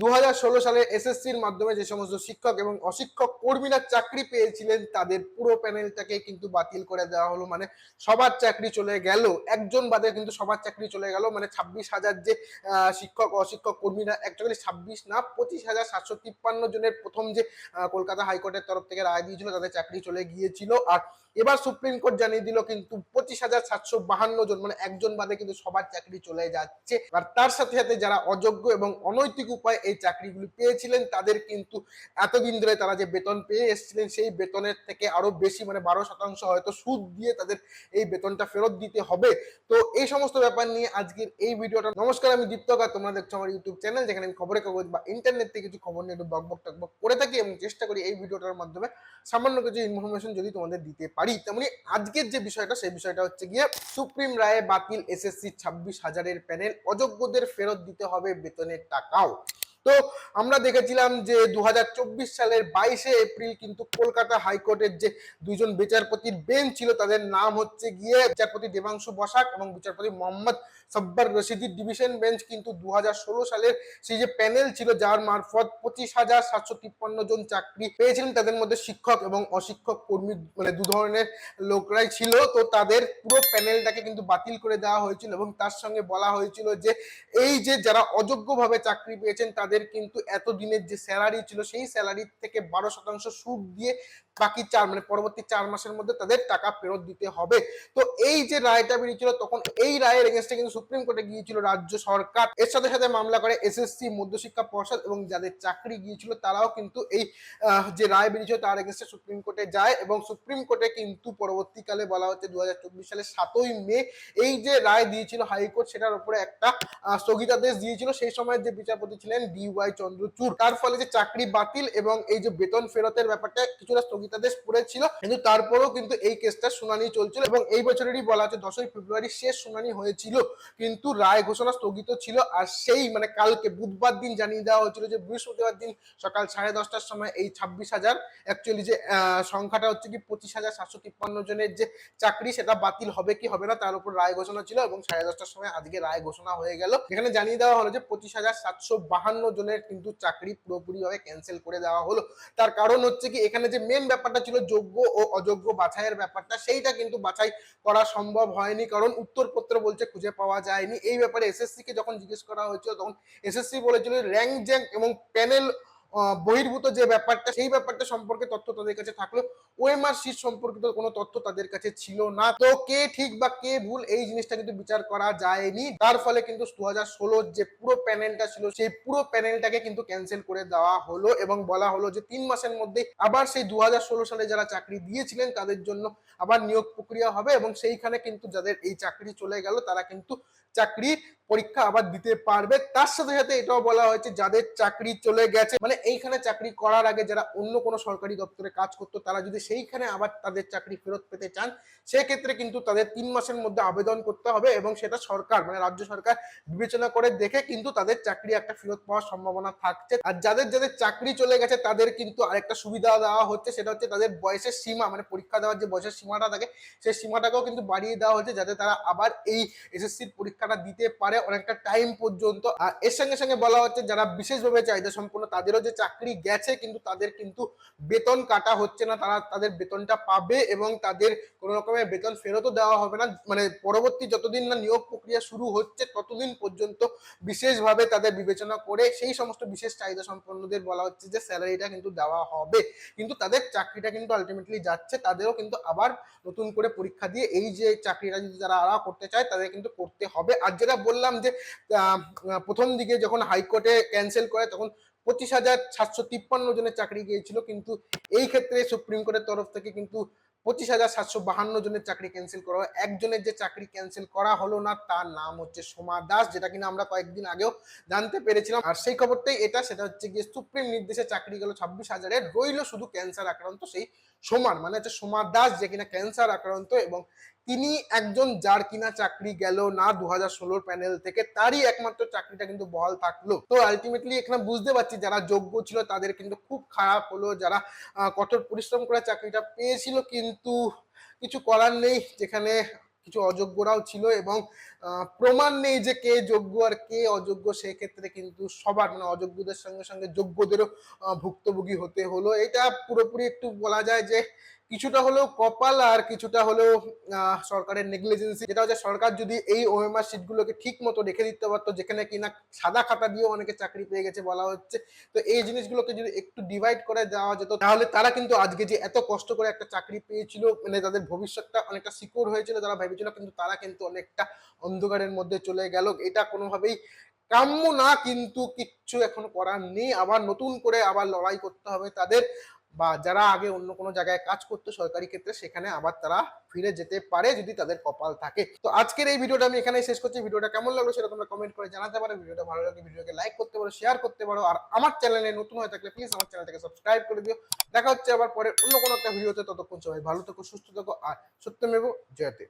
দু হাজার ষোলো সালে এসএসসির মাধ্যমে যে সমস্ত শিক্ষক এবং অশিক্ষক কর্মীরা চাকরি পেয়েছিলেন, তাদের পুরো প্যানেলটাকে কিন্তু বাতিল করে দেওয়া হলো। মানে সবার চাকরি চলে গেল, একজন বাদে কিন্তু সবার চাকরি চলে গেল। মানে ছাব্বিশ হাজার যে শিক্ষক, অশিক্ষক কর্মীরা অ্যাকচুয়ালি ছাব্বিশ না, পঁচিশ হাজার সাতশো তিপ্পান্ন জনের প্রথম যে কলকাতা হাইকোর্টের তরফ থেকে রায় দিয়েছিল, তাদের চাকরি চলে গিয়েছিল। আর এবার সুপ্রিম কোর্ট জানিয়ে দিল কিন্তু পঁচিশ হাজার সাতশো বাহান্ন জন মানে একজন বাদে কিন্তু সবার চাকরি চলে যাচ্ছে। আর তার সাথে সাথে যারা অযোগ্য এবং অনৈতিক উপায়ে এই চাকরিগুলি পেয়েছিলেন, তাদের কিন্তু এতদিন ধরে তারা যে বেতন পেয়ে এসেছিলেন, সেই বেতনের থেকে আরও বেশি মানে বারো শতাংশ হয়তো সুদ দিয়ে তাদের এই বেতনটা ফেরত দিতে হবে। তো এই সমস্ত ব্যাপার নিয়ে আজকের এই ভিডিওটা, নমস্কার, আমি দীপ্তকার তোমরা দেখছ আমার ইউটিউব চ্যানেল, যেখানে আমি খবরের কাগজ বা ইন্টারনেট থেকে কিছু খবর নিয়ে একটু বকবক টকবক করে থাকি এবং চেষ্টা করি এই ভিডিওটার মাধ্যমে সামান্য কিছু ইনফরমেশন যদি তোমাদের দিতে পারি। তেমনি আজকের যে বিষয়টা, সেই বিষয়টা হচ্ছে গিয়ে সুপ্রিম রায়ে বাতিল এসএসসি ছাব্বিশ হাজারের প্যানেল অযোগ্যদের ফেরত দিতে হবে বেতনের টাকাও। তো আমরা দেখেছিলাম যে দু হাজার চব্বিশ সালের বাইশে এপ্রিল কিন্তু কলকাতা হাইকোর্টের যে দুইজন বিচারপতির বেঞ্চ ছিল, তাদের নাম হচ্ছে গিয়ে বিচারপতি দেবাংশু বসাক এবং বিচারপতি মোহাম্মদ সব্বার রশিদির ডিভিশন বেঞ্চ। কিন্তু দু সালের সেই যে প্যানেল ছিল, যার মারফত পঁচিশ হাজার সাতশো তিপ্পান্ন জন চাকরি পেয়েছিলেন তাদের মধ্যে শিক্ষক এবং অশিক্ষক কর্মী মানে দু ধরনের লোকরাই ছিল। তো তাদের পুরো প্যানেলটাকে কিন্তু বাতিল করে দেওয়া হয়েছিল এবং তার সঙ্গে বলা হয়েছিল যে এই যে যারা অযোগ্যভাবে চাকরি পেয়েছেন, তাদের কিন্তু এতদিনের যে স্যালারি ছিল সেই স্যালারির থেকে বারো শতাংশ সুদ দিয়ে বাকি চার মানে পরবর্তী চার মাসের মধ্যে তাদের টাকা ফেরত দিতে হবে। তো এই যে রায়টা বেরিয়েছিল তখন এই রায়ের এগেনস্টে কিন্তু সুপ্রিম কোর্টে গিয়েছিল রাজ্য সরকার। এর সাথে সাথে মামলা করে এসএসসি, মধ্যশিক্ষা পর্ষদ এবং যাদের চাকরি গিয়েছিল, তারাও কিন্তু এই যে রায় বেরিয়েছিল তার এগেনস্টে সুপ্রিম কোর্টে যায় এবং সুপ্রিম কোর্টে কিন্তু পরবর্তীকালে বলা হচ্ছে দু হাজার চব্বিশ সালের সাতই মে এই যে রায় দিয়েছিল হাইকোর্ট, সেটার উপরে একটা স্থগিতাদেশ দিয়েছিল। সেই সময় যে বিচারপতি ছিলেন ডি ওয়াই চন্দ্রচূড়। তার ফলে যে চাকরি বাতিল এবং এই যে বেতন ফেরতের ব্যাপারটা কিছুটা স্থগিতাদেশ পড়েছিল কিন্তু তারপরেও কিন্তু এই কেসটা শুনানি চলছিল এবং এই বছরেরই বলা হচ্ছে দশই ফেব্রুয়ারি শেষ শুনানি হয়েছিল, কিন্তু রায় ঘোষণা স্থগিত ছিল আর সেই মানে কালকে বুধবার দিন জানিয়ে দেওয়া হয়েছিল যে বৃহস্পতিবার দিন সকাল সাড়ে দশটার সময় এই ছাব্বিশ হাজার অ্যাকচুয়ালি যে সংখ্যাটা হচ্ছে কি পঁচিশ হাজার সাতশো তিপ্পান্ন জনের যে চাকরি সেটা বাতিল হবে কি হবে না তার উপর রায় ঘোষণা ছিল এবং সাড়ে দশটার সময় আজকে রায় ঘোষণা হয়ে গেল। এখানে জানিয়ে দেওয়া হলো যে পঁচিশ হাজার সাতশো বাহান্ন জনের কিন্তু চাকরি পুরোপুরি ভাবে ক্যান্সেল করে দেওয়া হলো। তার কারণ হচ্ছে কি এখানে যে মেন ব্যাপারটা ছিল যোগ্য ও অযোগ্য বাছাইয়ের ব্যাপারটা, সেইটা কিন্তু বাছাই করা সম্ভব হয়নি। কারণ উত্তরপত্র বলছে খুঁজে পাওয়া যায়নি। এই ব্যাপারে এসএসসি কে যখন জিজ্ঞেস করা হয়েছিল, তখন এসএসসি বলেছিল র্যাঙ্ক জ্যাঙ্ক এবং প্যানেল বহির্ভূত যে ব্যাপারটা, সেই ব্যাপারটা সম্পর্কে তথ্য তাদের কাছে থাকল। ওএমআর শীট সম্পর্কিত কোনো তথ্য তাদের কাছে ছিল না। তো কে ঠিক বা কে ভুল, এই জিনিসটা কিন্তু বিচার করা যায়নি। তার ফলে কিন্তু দু হাজার ষোলোর যে পুরো প্যানেলটা ছিল, সেই পুরো প্যানেলটাকে কিন্তু ক্যান্সেল করে দেওয়া হলো এবং বলা হলো যে তিন মাসের মধ্যে আবার সেই দু হাজার ষোলো সালে যারা চাকরি দিয়েছিলেন, তাদের জন্য আবার নিয়োগ প্রক্রিয়া হবে এবং সেইখানে কিন্তু যাদের এই চাকরি চলে গেল, তারা কিন্তু চাকরি পরীক্ষা আবার দিতে পারবে। তার সাথে সাথে এটাও বলা হয়েছে, যাদের চাকরি চলে গেছে মানে এইখানে চাকরি করার আগে যারা অন্য কোনো সরকারি দপ্তরে কাজ করতো, তারা যদি সেইখানে আবার তাদের চাকরি ফেরত পেতে চান, সেক্ষেত্রে কিন্তু তাদের তিন মাসের মধ্যে আবেদন করতে হবে এবং সেটা সরকার মানে রাজ্য সরকার বিবেচনা করে দেখে কিন্তু তাদের চাকরি একটা ফেরত পাওয়ার সম্ভাবনা থাকছে। আর যাদের যাদের চাকরি চলে গেছে, তাদের কিন্তু আরেকটা সুবিধা দেওয়া হচ্ছে, সেটা হচ্ছে তাদের বয়সের সীমা মানে পরীক্ষা দেওয়ার যে বয়সের সীমাটা থাকে, সেই সীমাটাকেও কিন্তু বাড়িয়ে দেওয়া হচ্ছে, যাতে তারা আবার এই এসএসসির পরীক্ষাটা দিতে পারে অনেকটা টাইম পর্যন্ত। আর এর সঙ্গে সঙ্গে বলা হচ্ছে, যারা বিশেষভাবে চাহিদা সম্পন্ন তাদেরও যে চাকরি গেছে কিন্তু তাদের কিন্তু বেতন কাটা হচ্ছে না, তারা তাদের বেতনটা পাবে এবং তাদের কোনো রকমের বেতন ফেরতও দেওয়া হবে না। মানে পরবর্তী যতদিন না নিয়োগ প্রক্রিয়া শুরু হচ্ছে, ততদিন পর্যন্ত বিশেষভাবে তাদের বিবেচনা করে সেই সমস্ত বিশেষ চাহিদা সম্পন্নদের বলা হচ্ছে যে স্যালারিটা কিন্তু দেওয়া হবে। কিন্তু তাদের চাকরিটা কিন্তু আলটিমেটলি যাচ্ছে, তাদেরও কিন্তু আবার নতুন করে পরীক্ষা দিয়ে এই যে চাকরিটা যদি যারা আরা করতে চায়, তাদের কিন্তু করতে হবে। আর যেটা বললাম যে প্রথম দিকে যখন হাইকোর্টে ক্যান্সেল করে, তখন পঁচিশ হাজার সাতশো তিপ্পান্ন জনের চাকরি গিয়েছিল, কিন্তু এই ক্ষেত্রে সুপ্রিম কোর্টের তরফ থেকে কিন্তু পঁচিশ হাজার সাতশো বাহান্ন জনের চাকরি ক্যান্সেল করা হয়। একজনের যে চাকরি ক্যান্সেল করা হলো না, তার নাম হচ্ছে সোমা দাস, যেটা কিনা আমরা কয়েকদিন আগেও জানতে পেরেছিলাম। আর সেই খবরটাই এটা, সেটা হচ্ছে গিয়ে সুপ্রিম নির্দেশে চাকরি গেল ছাব্বিশ হাজারের, রইল শুধু ক্যান্সার আক্রান্ত সেই সোমার মানে হচ্ছে সোমা দাস, যে কিনা ক্যান্সার আক্রান্ত এবং তিনি একজন যার কিনা চাকরি গেল না দু হাজার ষোলোর প্যানেল থেকে, তারই একমাত্র চাকরিটা কিন্তু বহাল থাকল। তো আলটিমেটলি এখানে বুঝতে পারছি যারা যোগ্য ছিল তাদের কিন্তু খুব খারাপ হলো, যারা কঠোর পরিশ্রম করে চাকরিটা পেয়েছিল, কিন্তু কিছু করার নেই, যেখানে কিছু অযোগ্যরাও ছিল এবং প্রমাণ নেই যে কে যোগ্য আর কে অযোগ্য, সেক্ষেত্রে কিন্তু সবার মানে অযোগ্যদের সঙ্গে সঙ্গে যোগ্যদেরও ভুক্তভোগী হতে হলো। এটা পুরোপুরি একটু বলা যায় যে কিছুটা হলেও কপাল আর কিছুটা হলেও সরকারের নেগলিজেন্সি যেটা হচ্ছে সরকার যদি এই ওএমআর সিটগুলোকে ঠিক মতো রেখে দিতে পারতো, যেখানে কিনা সাদা খাতা দিয়েও অনেকে চাকরি পেয়ে গেছে বলা হচ্ছে, তো এই জিনিসগুলোকে যদি একটু ডিভাইড করে দেওয়া যেত, তাহলে তারা কিন্তু আজকে যে এত কষ্ট করে একটা চাকরি পেয়েছিল মানে তাদের ভবিষ্যৎটা অনেকটা সিকিউর হয়েছিল তারা ভেবেছিল, কিন্তু তারা কিন্তু অনেকটা অন্ধকারের মধ্যে চলে গেল। এটা কোনোভাবেই কাম্য না, কিন্তু কিচ্ছু এখন করার নেই। আবার নতুন করে আবার লড়াই করতে হবে তাদের বা যারা আগে অন্য কোনো জায়গায় কাজ করতো সরকারি ক্ষেত্রে, সেখানে আবার তারা ফিরে যেতে পারে যদি তাদের কপাল থাকে। তো আজকের এই ভিডিওটা আমি এখানেই শেষ করছি। ভিডিওটা কেমন লাগল সেটা তোমরা কমেন্ট করে জানাতে পারো। ভিডিওটা ভালো লাগলে ভিডিওকে লাইক করতে পারো শেয়ার করতে পারো। আর আমার চ্যানেলে নতুন হয়ে থাকলে প্লিজ আমার চ্যানেলটাকে সাবস্ক্রাইব করে দিও। দেখা হচ্ছে আবার পরে অন্য কোনো একটা ভিডিওতে। ততক্ষণ সবাই ভালো থেকো, সুস্থ থেকো। আর সত্যমেব জয়তে